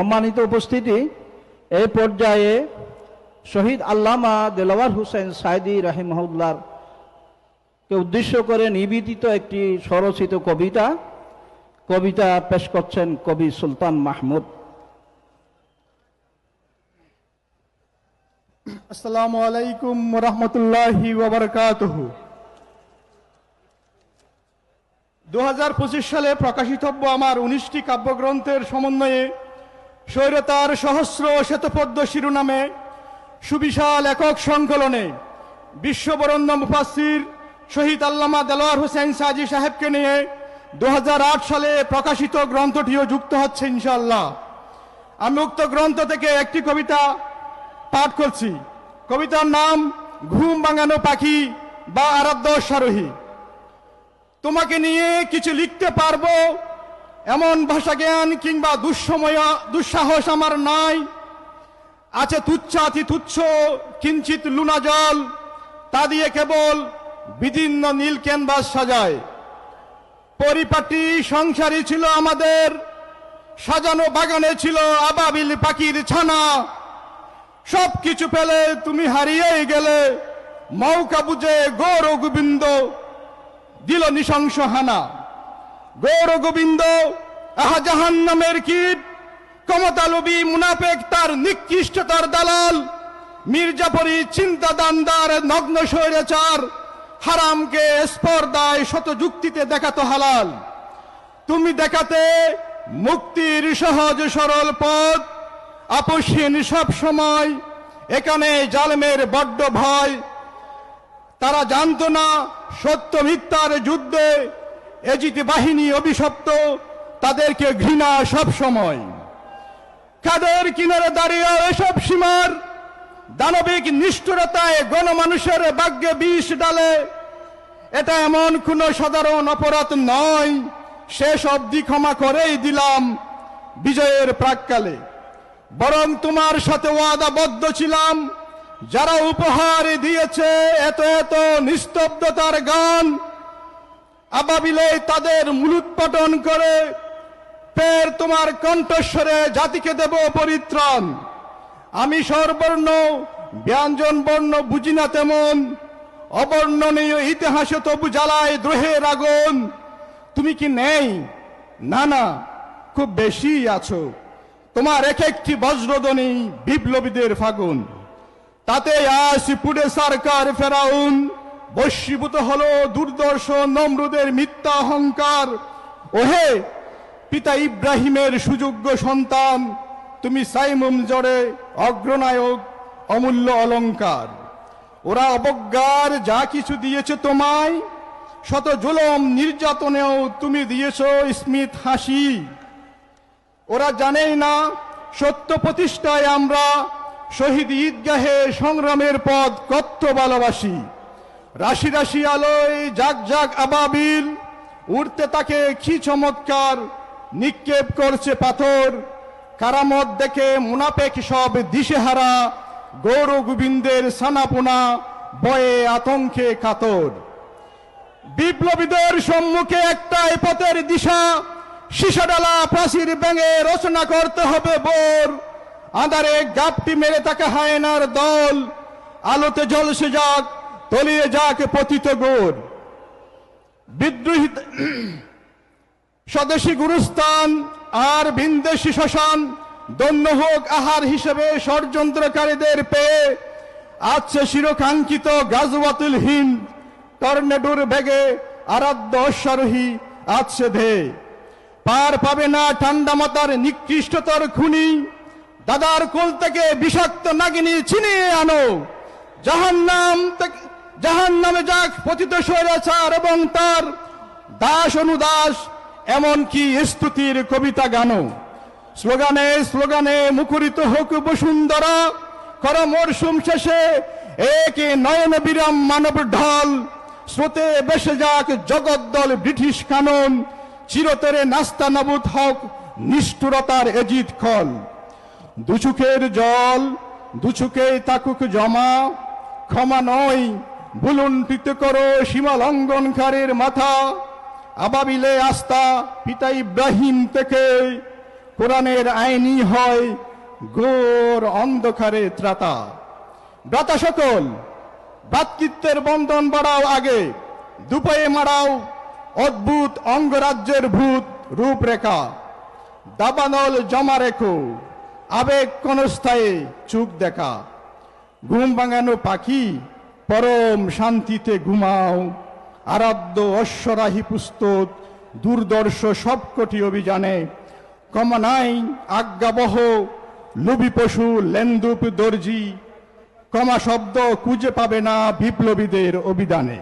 সম্মানিত উপস্থিতি এই পর্যায়ে শহীদ আল্লামা দেলাওয়ার হুসেন সাইদি রাহিমহুল্লার কে উদ্দেশ্য করে নিবেদিত একটি স্বরচিত কবিতা কবিতা পেশ করছেন কবি সুলতান মাহমুদ। আসসালামু আলাইকুম রহমতুল্লাহি ওবরকাতহ। দু সালে প্রকাশিতব্য আমার উনিশটি কাব্যগ্রন্থের সমন্বয়ে স্বৈরতার সহস্র শ্বেতপদ্ম শিরোনামে সুবিশাল একক সংকলনে বিশ্ববরণ্য মুফাসির শহীদ আল্লামা দেলোয়ার হোসেন সাজি সাহেবকে নিয়ে দু হাজার আট সালে প্রকাশিত গ্রন্থটিও যুক্ত হচ্ছে ইনশাআল্লাহ। আমি উক্ত গ্রন্থ থেকে একটি কবিতা পাঠ করছি। কবিতার নাম ঘুম ভাঙানো পাখি বা আরাধ্য সারোহী। তোমাকে নিয়ে কিছু লিখতে পারব এমন ভাষা জ্ঞান কিংবা দুঃসময়, দুঃসাহস আমার নাই। আছে তুচ্ছাতি তুচ্ছ কিঞ্চিত লুনা জল, তা দিয়ে কেবল বিদীর্ণ নীল ক্যানভাস সাজায়। পরিপাটি সংসারী ছিল আমাদের, সাজানো বাগানে ছিল আবাবিল পাখির ছানা। সব কিছু পেলে তুমি হারিয়েই গেলে, মৌকা বুঝে গৌর গোবিন্দ দিল নৃশংস হানা। গৌর গোবিন্দ আহা জাহান নামের কীট, ক্ষমতালোভী মুনাফেক তার নিকৃষ্টতার দালাল, মির্জাফরি চিন্তা দান্দার নগ্ন স্বৈরাচার, হারামকে স্পর্দায় শত যুক্তিতে দেখাতো হালাল। তুমি দেখাতে মুক্তির সহজ সরল পথ, আপসহীন সব সময়, এখানে জালমের বড্ড ভয়। তারা জানতো না সত্য মিথ্যার যুদ্ধে এজিত বাহিনী অভিশপ্ত, তাদেরকে ঘৃণা সব সময়। কাদের কিনারে দাঁড়িয়ে এসব সীমার দানবিক নিষ্ঠুরতায় গণমানুষের ভাগ্যে বিষ ডালে? এটা এমন কোনো সাধারণ অপরাধ নয়, শেষ অবধি ক্ষমা করেই দিলাম বিজয়ের প্রাককালে। বরং তোমার সাথে ওয়াদাবদ্ধ ছিলাম, যারা উপহার দিয়েছে এত এত নিস্তব্ধতার গান আবাবিলে তাদের মূলোৎপাটন করে ফের তোমার কণ্ঠস্বরে জাতিকে দেব পরিত্রাণ। আমি স্বরবর্ণ, ব্যঞ্জন বর্ণ বুঝি না তেমন। অবর্ণনীয় ইতিহাসে তবু জ্বালায় দ্রোহের আগুন। তুমি কি নেই? না না, খুব বেশি আছো। তোমার এক একটি বজ্রধ্বনি বিপ্লবীদের ফাগুন। তাতে আসি পুড়ে সরকার ফেরাউন। বশীভূত হলো দুর্দর্শ নমরুদের মিথ্যা অহংকার। ওহে, পিতা ইব্রাহিমের সুযোগ্য সন্তান, তুমি সাইমুম জড়ে অগ্রনায়ক, অমূল্য অলঙ্কার। ওরা অবজ্ঞার যা কিছু দিয়েছে তোমায়, শত জুলম নির্যাতনেও তুমি দিয়েছ স্মিত হাসি। ওরা জানেই না, সত্য প্রতিষ্ঠায় আমরা শহীদ ঈদগাহে সংগ্রামের পথ কত্ত ভালোবাসি। রাশি রাশি আলোয় জাগ জাগ আবাবিল, উড়তে তাকে কি চমৎকার নিক্ষেপ করছে পাথর। কারামত দেখে মুনাফেক সব দিশেহারা গৌর গোবিন্দের সানাপোনা, বয়ে আতঙ্কে কাতর। বিপ্লবীদের সম্মুখে একটাই পথের দিশা শিশাডালা প্রাচীর ব্যাঙে রচনা করতে হবে বোর। আধারে গাপটি মেরে তাকে হায়নার দল, আলোতে জলসে যাক তলিয়ে যাক পতিত গোর বিদ্রোহী স্বদেশী গুরুস্থান আর বিন্দেশী শ্মশান, দন্য হোক আহার হিসেবে ষড়যন্ত্রকারীদের পেয়ে আছে চিরকাঙ্ক্ষিত গাজওয়াতুল হিন্দ টর্নেডোর বেগে আরাধ্য অশ্বারোহী আছে ধে পার পাবে না ঠান্ডা মাতার নিকৃষ্টতর খুনি, দাদার কোল থেকে বিষাক্ত নাগিনী ছিনিয়ে আনো। জাহান নাম জাহান নামে যাক, পতিত স্বৈরাচার এবং তার দাস অনুদাস, এমনকি স্তুতির কবিতা গানো। স্লোগানে স্লোগানে মুখরিত হোক বসুন্ধরা, কর মরশুম শেষে এক নয়ন বিরাম মানব ঢল। স্রোতে বেসে যাক জগদ্দল ব্রিটিশ কানন, চিরতরে নাস্তা নাবুদ হক নিষ্ঠুরতার এজিত খল। দুচুকের জল, দুচুকেই তাকুক জমা, ক্ষমা নয় বুলুণ্ঠিত করো সীমা লঙ্ঘনকারীর মাথা, আবাবিলে আস্থা পিতা ইব্রাহিম থেকে। কোরআনের আইনই হয় গোর অন্ধকারে ত্রাতা। ব্রাতা সকল ভ্রাতৃত্বের বন্ধন বাড়াও আগে দুপায়ে মারাও অদ্ভুত অঙ্গরাজ্যের ভূত রূপরেখা। দাবানল জমা রেখো, আবেগ কনস্থায়ে চুপ দেখা। ঘুম ভাঙানো পাখি পরম শান্তিতে ঘুমাও। আরাধ্য অশ্বরাহী পুস্তক, দুর্দর্শ সবকটি অভিযানে। কমানাই আজ্ঞাবহ লুবি পশু, লেন্দুপ দর্জি। কমা শব্দ খুঁজে পাবে না বিপ্লবীদের অভিধানে।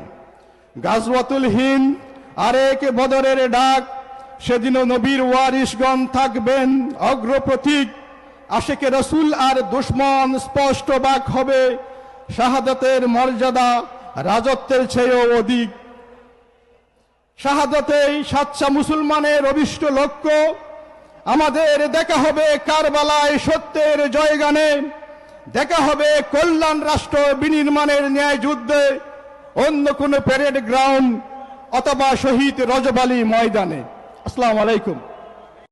গাজওয়াতুল হিন্দ, আরেক বদরের ডাক। সেদিনও নবীর ওয়ারিসগণ থাকবেন অগ্রপ্রতীক। আশেকে রসুল আর দুশ্মন স্পষ্ট বাক হবে। শাহাদতের মর্যাদা রাজত্বের চেয়েও অধিক। শাহাদতেই সাচ্চা মুসলমানের অভিষ্ট লক্ষ্য। আমাদের দেখা হবে কারবালায় সত্যের জয়গানে। দেখা হবে কল্যাণ রাষ্ট্র বিনির্মাণের ন্যায় যুদ্ধে। অন্য কোনো প্যারেড গ্রাউন্ড অথবা শহীদ রজবালি ময়দানে। আসসালামু আলাইকুম।